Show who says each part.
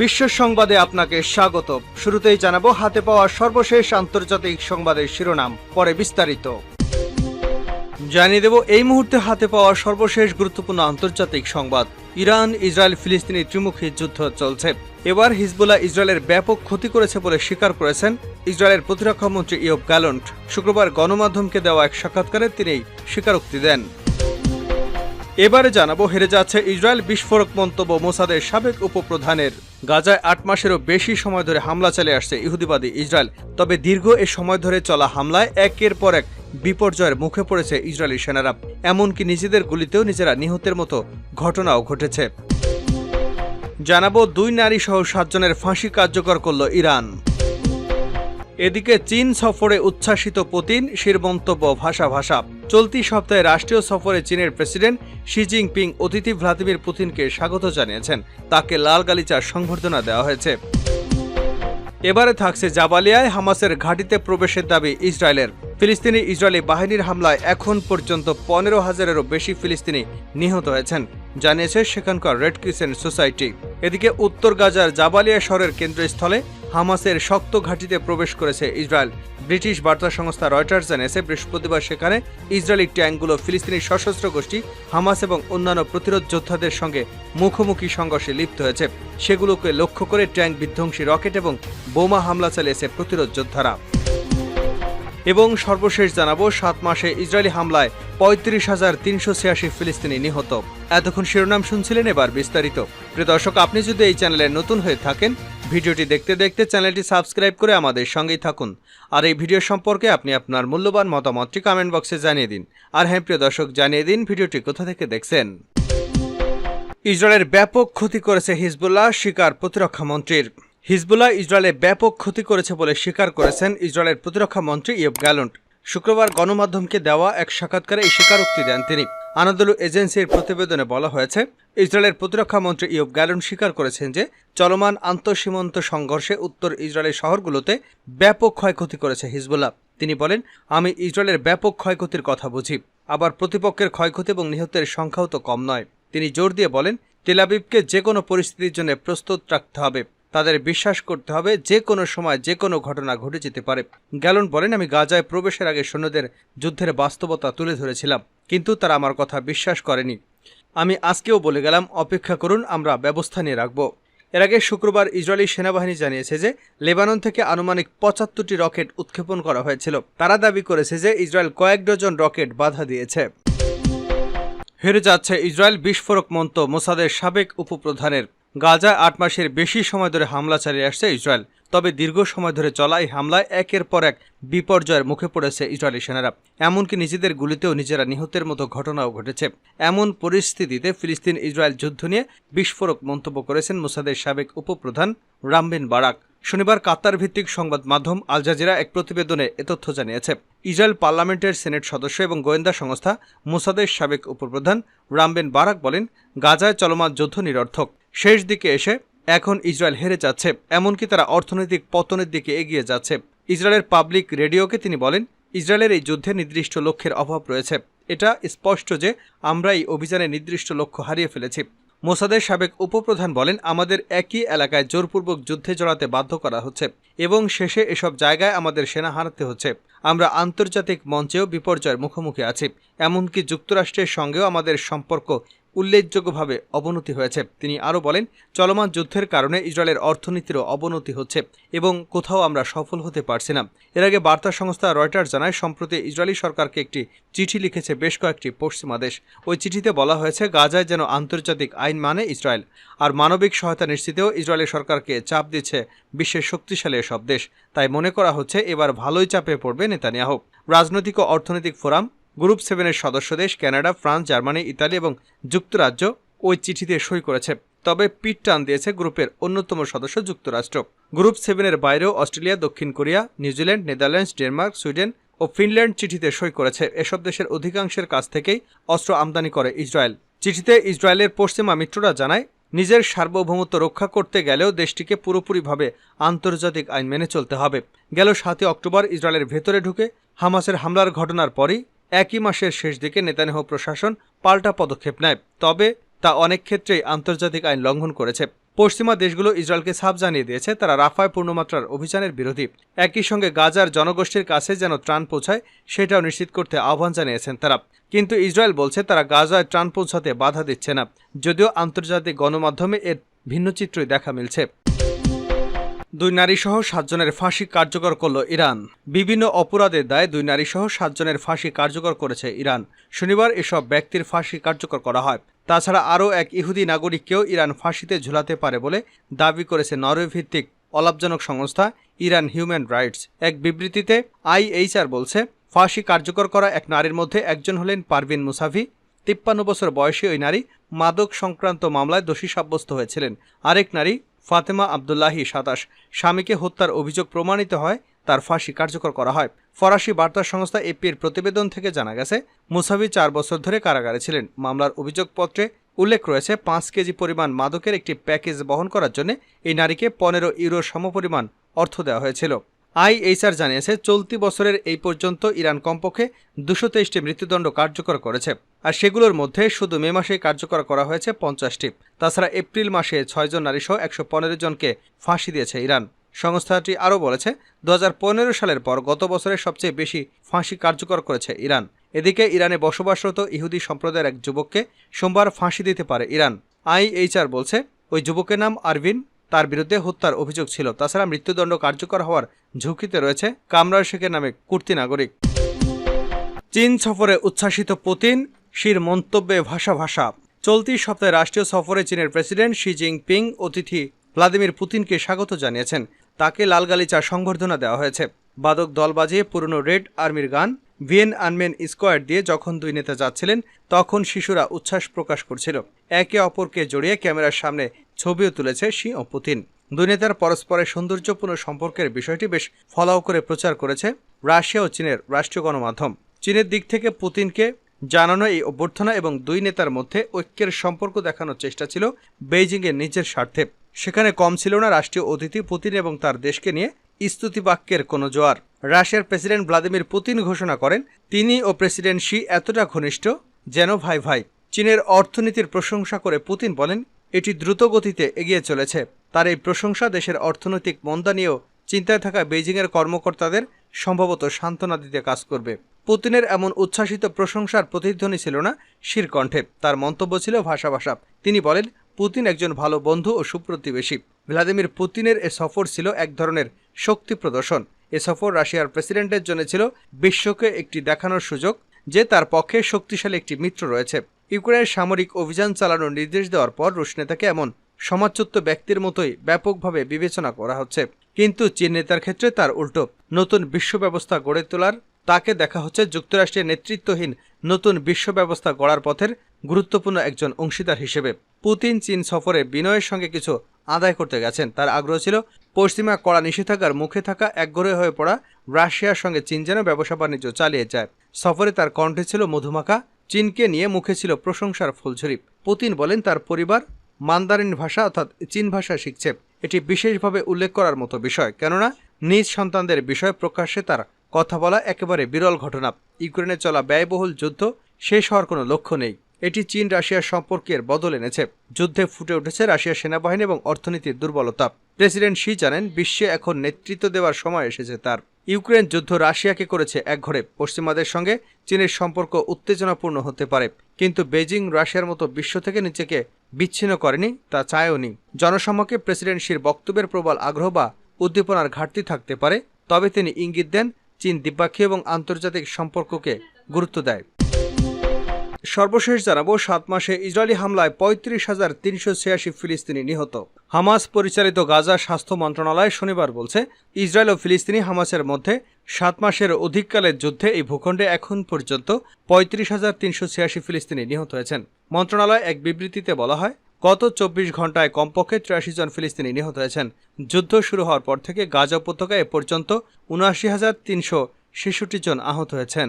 Speaker 1: বিশ্ব সংবাদে আপনাকে স্বাগত। শুরুতেই জানাব, হাতে পাওয়া সর্বশেষ আন্তর্জাতিক সংবাদের শিরোনাম, পরে বিস্তারিত। জানিয়ে দেব, এই মুহূর্তে হাতে পাওয়া সর্বশেষ গুরুত্বপূর্ণ আন্তর্জাতিক সংবাদ। ইরান, ইসরায়েল, ফিলিস্তিনি ত্রিমুখী যুদ্ধ চলছে। এবার হিজবুল্লাহ ইসরায়েলের ব্যাপক ক্ষতি করেছে বলে স্বীকার করেছেন ইসরায়েলের প্রতিরক্ষা মন্ত্রী ইয়ব গ্যালন্ট। শুক্রবার গণমাধ্যমকে দেওয়া এক সাক্ষাৎকারে তিনি স্বীকারোক্তি দেন। এবারে জানাব, হেরে যাচ্ছে ইসরায়েল বিস্ফোরক মন্তব্য মোসাদের সাবেক উপপ্রধানের। গাজায় আট মাসেরও বেশি সময় ধরে হামলা চালিয়ে আসছে ইহুদিবাদী ইসরায়েল। তবে দীর্ঘ এ সময় ধরে চলা হামলায় একের পর এক বিপর্যয়ের মুখে পড়েছে ইসরায়েলি সেনারা। এমনকি নিজেদের গুলিতেও নিজেরা নিহতের মতো ঘটনাও ঘটেছে। জানাব, দুই নারী সহ সাতজনের ফাঁসি কার্যকর করল ইরান। এদিকে চীন সফরে উচ্ছ্বাসিত পুতিন, শির মন্তব্য ভাষা ভাষা। চলতি সপ্তাহে রাষ্ট্রীয় সফরে চীনের প্রেসিডেন্ট শি জিনপিং অতিথি ভ্লাদিমির পুতিনকে স্বাগত জানিয়েছেন। তাকে লাল গালিচার সংবর্ধনা দেওয়া হয়েছে। এবারে থাকছে জাবালিয়ায় হামাসের ঘাঁটিতে প্রবেশের দাবি ইসরায়েলের। ফিলিস্তিনি ইসরায়েলি বাহিনীর হামলায় এখন পর্যন্ত পনেরো হাজারেরও বেশি ফিলিস্তিনি নিহত হয়েছেন। জানিয়েছে সেখানকার রেড ক্রিসেন্ট সোসাইটি এদিকে উত্তর গাজার জাবালিয়া শহরের কেন্দ্রস্থলে হামাসের শক্ত ঘাঁটিতে প্রবেশ করেছে ইসরায়েল। ব্রিটিশ বার্তা সংস্থা রয়টার্স জানিয়েছে, বৃহস্পতিবার সেখানে ইসরায়েলি ট্যাঙ্কগুলো ফিলিস্তিনি সশস্ত্র গোষ্ঠী, হামাস এবং অন্যান্য প্রতিরোধ যোদ্ধাদের সঙ্গে মুখোমুখি সংঘর্ষে লিপ্ত হয়েছে। সেগুলোকে লক্ষ্য করে ট্যাঙ্ক বিধ্বংসী রকেট এবং বোমা হামলা চালিয়েছে প্রতিরোধ যোদ্ধারা। এবং সর্বশেষ জানাব, সাত মাসে ইসরায়েলি হামলায় পঁয়ত্রিশ হাজার তিনশো ছিয়াশি ফিলিস্তিনি নিহত। এতক্ষণ শিরোনাম শুনছিলেন এবার বিস্তারিত। প্রিয় দর্শক, আপনি যদি এই চ্যানেলে নতুন হয়ে থাকেন, ভিডিওটি দেখতে দেখতে চ্যানেলটি সাবস্ক্রাইব করে আমাদের সঙ্গেই থাকুন। আর এই ভিডিও সম্পর্কে আপনি আপনার মূল্যবান মতামতটি কমেন্ট বক্সে জানিয়ে দিন। আর হ্যাঁ প্রিয় দর্শক, জানিয়ে দিন ভিডিওটি কোথা থেকে দেখছেন। ইসরায়েলের ব্যাপক ক্ষতি করেছে হিজবুল্লাহ, শিকার প্রতিরক্ষা মন্ত্রীর। হিজবুল্লাহ ইসরায়েলে ব্যাপক ক্ষতি করেছে বলে স্বীকার করেছেন ইসরায়েলের প্রতিরক্ষা মন্ত্রী ইয়ব গ্যালন্ট। শুক্রবার গণমাধ্যমকে দেওয়া এক সাক্ষাৎকারে এই স্বীকারোক্তি দেন তিনি। আনাদলু এজেন্সির প্রতিবেদনে বলা হয়েছে, ইসরায়েলের প্রতিরক্ষা মন্ত্রী ইয়ব গ্যালন স্বীকার করেছেন যে, চলমান আন্তঃসীমান্ত সংঘর্ষে উত্তর ইসরায়েলের শহরগুলোতে ব্যাপক ক্ষয়ক্ষতি করেছে হিজবুল্লাহ। তিনি বলেন, আমি ইসরায়েলের ব্যাপক ক্ষয়ক্ষতির কথা বুঝি, আবার প্রতিপক্ষের ক্ষয়ক্ষতি এবং নিহতের সংখ্যাও তো কম নয়। তিনি জোর দিয়ে বলেন তেলাবিবকে যে কোনো পরিস্থিতির জন্য প্রস্তুত রাখতে হবে। তাদের বিশ্বাস করতে হবে যে কোনো সময় যে কোনো ঘটনা ঘটে যেতে পারে। গ্যালন বলেন, আমি গাজায় প্রবেশের আগে সৈন্যদের যুদ্ধের বাস্তবতা তুলে ধরেছিলাম, কিন্তু তারা আমার কথা বিশ্বাস করেনি। আমি আজকেও বলে গেলাম, অপেক্ষা করুন, আমরা ব্যবস্থা নিয়ে রাখব। এর আগে শুক্রবার ইসরায়েলি সেনাবাহিনী জানিয়েছে যে, লেবানন থেকে আনুমানিক পঁচাত্তরটি রকেট উৎক্ষেপণ করা হয়েছিল। তারা দাবি করেছে যে, ইসরায়েল কয়েক ডজন রকেট বাধা দিয়েছে। হেরে যাচ্ছে ইসরায়েল বিস্ফোরক মন্ত মোসাদের সাবেক উপপ্রধানের গাজায় আট মাসের বেশি সময় ধরে হামলা চালিয়ে আসছে ইসরায়েল। তবে দীর্ঘ সময় ধরে চলা এই হামলায় একের পর এক বিপর্যয়ের মুখে পড়েছে ইসরায়েলি সেনারা। এমনকি নিজেদের গুলিতেও নিজেরা নিহতের মতো ঘটনাও ঘটেছে। এমন পরিস্থিতিতে ফিলিস্তিন ইসরায়েল যুদ্ধ নিয়ে বিস্ফোরক মন্তব্য করেছেন মোসাদের সাবেক উপপ্রধান রামবিন বারাক। শনিবার কাতার ভিত্তিক সংবাদ মাধ্যম আল জাজিরা এক প্রতিবেদনে এ তথ্য জানিয়েছে। ইসরায়েল পার্লামেন্টের সেনেট সদস্য এবং গোয়েন্দা সংস্থা মোসাদের সাবেক উপপ্রধান রামবেন বারাক বলেন, গাজায় চলমান যুদ্ধ নিরর্থক। শেষ দিকে এসে এখন ইসরায়েল হেরে যাচ্ছে, এমনকি তারা অর্থনৈতিক পতনের দিকে এগিয়ে যাচ্ছে। ইসরায়েলের পাবলিক রেডিওকে তিনি বলেন, ইসরায়েলের এই যুদ্ধে নির্দিষ্ট লক্ষ্যের অভাব রয়েছে। এটা স্পষ্ট যে আমরা এই অভিযানে নির্দিষ্ট লক্ষ্য হারিয়ে ফেলেছি। মোসাদের সাবেক উপপ্রধান বলেন, আমাদের একই এলাকায় জোরপূর্বক যুদ্ধে জড়াতে বাধ্য করা হচ্ছে এবং শেষে এসব জায়গায় আমাদের সেনা হারাতে হচ্ছে। আমরা আন্তর্জাতিক মঞ্চেও বিপর্যয়ের মুখোমুখি আছি। এমনকি যুক্তরাষ্ট্রের সঙ্গেও আমাদের সম্পর্ক উল্লেখযোগ্যভাবে অবনতি হয়েছে। তিনি আরও বলেন, চলমান যুদ্ধের কারণে ইসরায়েলের অর্থনীতিরও অবনতি হচ্ছে এবং কোথাও আমরা সফল হতে পারছি না। এর আগে বার্তা সংস্থা রয়টার জানায়, সম্প্রতি ইসরায়েলি সরকারকে একটি চিঠি লিখেছে বেশ কয়েকটি পশ্চিমা দেশ। ওই চিঠিতে বলা হয়েছে, গাজায় যেন আন্তর্জাতিক আইন মানে ইসরায়েল। আর মানবিক সহায়তা নিশ্চিতেও ইসরায়েলের সরকারকে চাপ দিচ্ছে বিশ্বের শক্তিশালী এসব দেশ। তাই মনে করা হচ্ছে, এবার ভালোই চাপে পড়বে নেতানিয়াহু। রাজনৈতিক ও অর্থনৈতিক ফোরাম গ্রুপ সেভেনের সদস্য দেশ কানাডা, ফ্রান্স, জার্মানি, ইতালি এবং যুক্তরাজ্য ওই চিঠিতে সই করেছে। তবে পিট টান দিয়েছে গ্রুপের অন্যতম সদস্য যুক্তরাষ্ট্র। গ্রুপ সেভেনের বাইরেও অস্ট্রেলিয়া, দক্ষিণ Korea, New Zealand, Netherlands, Denmark, Sweden ও ফিনল্যান্ড চিঠিতে সই করেছে। এসব দেশের অধিকাংশের কাছ থেকেই অস্ত্র আমদানি করে ইসরায়েল। চিঠিতে ইসরায়েলের পশ্চিমা মিত্ররা জানায়, নিজের সার্বভৌমত্ব রক্ষা করতে গেলেও দেশটিকে পুরোপুরিভাবে আন্তর্জাতিক আইন মেনে চলতে হবে। গেল সাতই অক্টোবর ইসরায়েলের ভেতরে ঢুকে হামাসের হামলার ঘটনার পরই একই মাসের শেষ দিকে নেতানিয়াহু প্রশাসন পাল্টা পদক্ষেপ নেয়। তবে তা অনেক ক্ষেত্রেই আন্তর্জাতিক আইন লঙ্ঘন করেছে। পশ্চিমা দেশগুলো ইসরায়েলকে সাফ জানিয়ে দিয়েছে, তারা রাফায় পূর্ণমাত্রার অভিযানের বিরোধী। একই সঙ্গে গাজার জনগোষ্ঠীর কাছে যেন ত্রাণ পৌঁছায়, সেটাও নিশ্চিত করতে আহ্বান জানিয়েছেন তারা। কিন্তু ইসরায়েল বলছে, তারা গাজায় ত্রাণ পৌঁছাতে বাধা দিচ্ছে না। যদিও আন্তর্জাতিক গণমাধ্যমে এর ভিন্ন চিত্রই দেখা মিলছে। দুই নারীসহ সাতজনের ফাঁসি কার্যকর করল ইরান। বিভিন্ন অপরাধের দায়ে দুই নারীসহ সাতজনের ফাঁসি কার্যকর করেছে ইরান। শনিবার এসব ব্যক্তির ফাঁসি কার্যকর করা হয়। তাছাড়া আরও এক ইহুদি নাগরিককেও ইরান ফাঁসিতে ঝুলাতে পারে বলে দাবি করেছে নরওয়ে ভিত্তিক অলাভজনক সংস্থা ইরান হিউম্যান রাইটস। এক বিবৃতিতে আইএইচআর বলছে, ফাঁসি কার্যকর করা এক নারীর মধ্যে একজন হলেন পারভিন মুসাভি। তিপ্পান্ন বছর বয়সী ওই নারী মাদক সংক্রান্ত মামলায় দোষী সাব্যস্ত হয়েছিলেন। আরেক নারী ফাতেমা আবদুল্লাহি সাতাশ। স্বামীকে হত্যার অভিযোগ প্রমাণিত হয়, তার ফাঁসি কার্যকর করা হয়। ফরাসি বার্তা সংস্থা এপির প্রতিবেদন থেকে জানা গেছে মুসাভি চার বছর ধরে কারাগারে ছিলেন। মামলার অভিযোগপত্রে উল্লেখ রয়েছে, পাঁচ কেজি পরিমাণ মাদকের একটি প্যাকেজ বহন করার জন্য এই নারীকে পনেরো ইউরো সমপরিমাণ অর্থ দেওয়া হয়েছিল। আইএইচআর জানিয়েছে, চলতি বছরের এই পর্যন্ত ইরান কমপক্ষে দুশো তেইশটি মৃত্যুদণ্ড কার্যকর করেছে। আর সেগুলোর মধ্যে শুধু মে মাসেই কার্যকর করা হয়েছে পঞ্চাশটি। তাছাড়া এপ্রিল মাসে ছয়জন নারীসহ একশো পনেরো জনকে ফাঁসি দিয়েছে ইরান। সংস্থাটি আরও বলেছে দু হাজার পনেরো সালের পর গত বছরের সবচেয়ে বেশি ফাঁসি কার্যকর করেছে ইরান। এদিকে ইরানে বসবাসরত ইহুদি সম্প্রদায়ের এক যুবককে সোমবার ফাঁসি দিতে পারে ইরান। আইএইচআর বলছে, ওই যুবকের নাম আরভিন। তার বিরুদ্ধে হত্যার অভিযোগ ছিল। তাছাড়া মৃত্যুদণ্ড কার্যকর হওয়ার ঝুঁকিতে রয়েছে কামরার শেখের নামে কুর্তি নাগরিক। চীন সফরে উচ্ছ্বাসিত পুতিন, শির মন্তব্যে ভাষা ভাষা। চলতি সপ্তাহে রাষ্ট্রীয় সফরে চীনের প্রেসিডেন্ট শি জিনপিং অতিথি ভ্লাদিমির পুতিনকে স্বাগত জানিয়েছেন। তাকে লাল গালিচা সংবর্ধনা দেওয়া হয়েছে। বাদক দল বাজিয়ে পুরনো রেড আর্মির গান ভিয়েন আনমেন স্কোয়াড দিয়ে যখন দুই নেতা যাচ্ছিলেন, তখন শিশুরা উচ্ছ্বাস প্রকাশ করছিল। একে অপরকে জড়িয়ে ক্যামেরার সামনে ছবিও তুলেছে শি ও পুতিন। দুই নেতার পরস্পরের সৌন্দর্যপূর্ণ সম্পর্কের বিষয়টি বেশ ফলাও করে প্রচার করেছে রাশিয়া ও চীনের রাষ্ট্রীয় গণমাধ্যম। চীনের দিক থেকে পুতিনকে জানানো এই অভ্যর্থনা এবং দুই নেতার মধ্যে ঐক্যের সম্পর্ক দেখানোর চেষ্টা ছিল বেইজিংয়ের নিজের স্বার্থে। সেখানে কম ছিল না রাষ্ট্রীয় অতিথি পুতিন এবং তার দেশকে নিয়ে স্তুতি বাক্যের কোনো জোয়ার। রাশিয়ার প্রেসিডেন্ট ভ্লাদিমির পুতিন ঘোষণা করেন, তিনি ও প্রেসিডেন্ট শি এতটা ঘনিষ্ঠ যেন ভাই ভাই। চীনের অর্থনীতির প্রশংসা করে পুতিন বলেন এটি দ্রুত গতিতে এগিয়ে চলেছে। তার এই প্রশংসা দেশের অর্থনৈতিক মন্দা নিয়েও চিন্তায় থাকা বেইজিংয়ের কর্মকর্তাদের সম্ভবত সান্ত্বনা দিতে কাজ করবে। পুতিনের এমন উচ্ছ্বাসিত প্রশংসার প্রতিধ্বনি ছিল না শিরকণ্ঠে। তার মন্তব্য ছিল ভাষা ভাষা। তিনি বলেন, পুতিন একজন ভালো বন্ধু ও সুপ্রতিবেশী। ভ্লাদিমির পুতিনের এ সফর ছিল এক ধরনের শক্তি প্রদর্শন। এ সফর রাশিয়ার প্রেসিডেন্টের জন্য ছিল বিশ্বকে একটি দেখানোর সুযোগ, যে তার পক্ষে শক্তিশালী একটি মিত্র রয়েছে। ইউক্রেনের সামরিক অভিযান চালানোর নির্দেশ দেওয়ার পর রুশ নেতাকে এমন সমাজচ্যুত ব্যক্তির মতোই ব্যাপকভাবে বিবেচনা করা হচ্ছে। কিন্তু চীন নেতার ক্ষেত্রে তার উল্টো নতুন বিশ্ব ব্যবস্থা গড়ে তোলার, তাকে দেখা হচ্ছে যুক্তরাষ্ট্রের নেতৃত্বহীন নতুন বিশ্ব ব্যবস্থা গড়ার পথের গুরুত্বপূর্ণ একজন অংশীদার হিসেবে। পুতিন চীন সফরে বিনয়ের সঙ্গে কিছু আদায় করতে গেছেন। তার আগ্রহ ছিল পশ্চিমা কড়া নিষেধাজ্ঞার মুখে থাকা একঘরে হয়ে পড়া রাশিয়ার সঙ্গে চীন যেন ব্যবসা বাণিজ্য চালিয়ে যায়। সফরে তার কণ্ঠে ছিল মধুমাখা চীনকে নিয়ে মুখে ছিল প্রশংসার ফুলঝুরি। পুতিন বলেন, তার পরিবার মান্দারিন ভাষা অর্থাৎ চীন ভাষা শিখছে। এটি বিশেষভাবে উল্লেখ করার মতো বিষয়, কেননা নিজ সন্তানদের বিষয় প্রকাশ্যে তার কথা বলা একেবারে বিরল ঘটনা। ইউক্রেনে চলা ব্যয়বহুল যুদ্ধ শেষ হওয়ার কোনো লক্ষ্য নেই। এটি চীন রাশিয়ার সম্পর্কের বদল এনেছে। যুদ্ধে ফুটে উঠেছে রাশিয়ার সেনাবাহিনী এবং অর্থনীতির দুর্বলতা। প্রেসিডেন্ট শি জানেন, বিশ্বে এখন নেতৃত্ব দেওয়ার সময় এসেছে তার। ইউক্রেন যুদ্ধ রাশিয়াকে করেছে একঘরে পশ্চিমাদের সঙ্গে চীনের সম্পর্ক উত্তেজনাপূর্ণ হতে পারে, কিন্তু বেজিং রাশিয়ার মতো বিশ্ব থেকে নিজেকে বিচ্ছিন্ন করেনি, তা চায়ওনি জনসমক্ষে প্রেসিডেন্ট শির বক্তব্যের প্রবল আগ্রহ বা উদ্দীপনার ঘাটতি থাকতে পারে, তবে তিনি ইঙ্গিত দেন চীন দ্বিপাক্ষিক এবং আন্তর্জাতিক সম্পর্ককে গুরুত্ব দেয়। সর্বশেষ জানাব, সাত মাসে ইসরায়েলি হামলায় পঁয়ত্রিশ হাজার তিনশো ছিয়াশি ফিলিস্তিনি নিহত। হামাস পরিচালিত গাজা স্বাস্থ্য মন্ত্রণালয় শনিবার বলছে, ইসরায়েল ও ফিলিস্তিনি হামাসের মধ্যে সাত মাসের অধিককালের যুদ্ধে এই ভূখণ্ডে এখন পর্যন্ত পঁয়ত্রিশ হাজার তিনশো ছিয়াশি ফিলিস্তিনি নিহত হয়েছেন। মন্ত্রণালয় এক বিবৃতিতে বলা হয়, গত চব্বিশ ঘন্টায় কমপক্ষে তিরাশি জন ফিলিস্তিনি নিহত হয়েছেন। যুদ্ধ শুরু হওয়ার পর থেকে গাজা উপত্যকায় এ পর্যন্ত উনআশি হাজার তিনশো ছেষট্টি জন আহত হয়েছেন।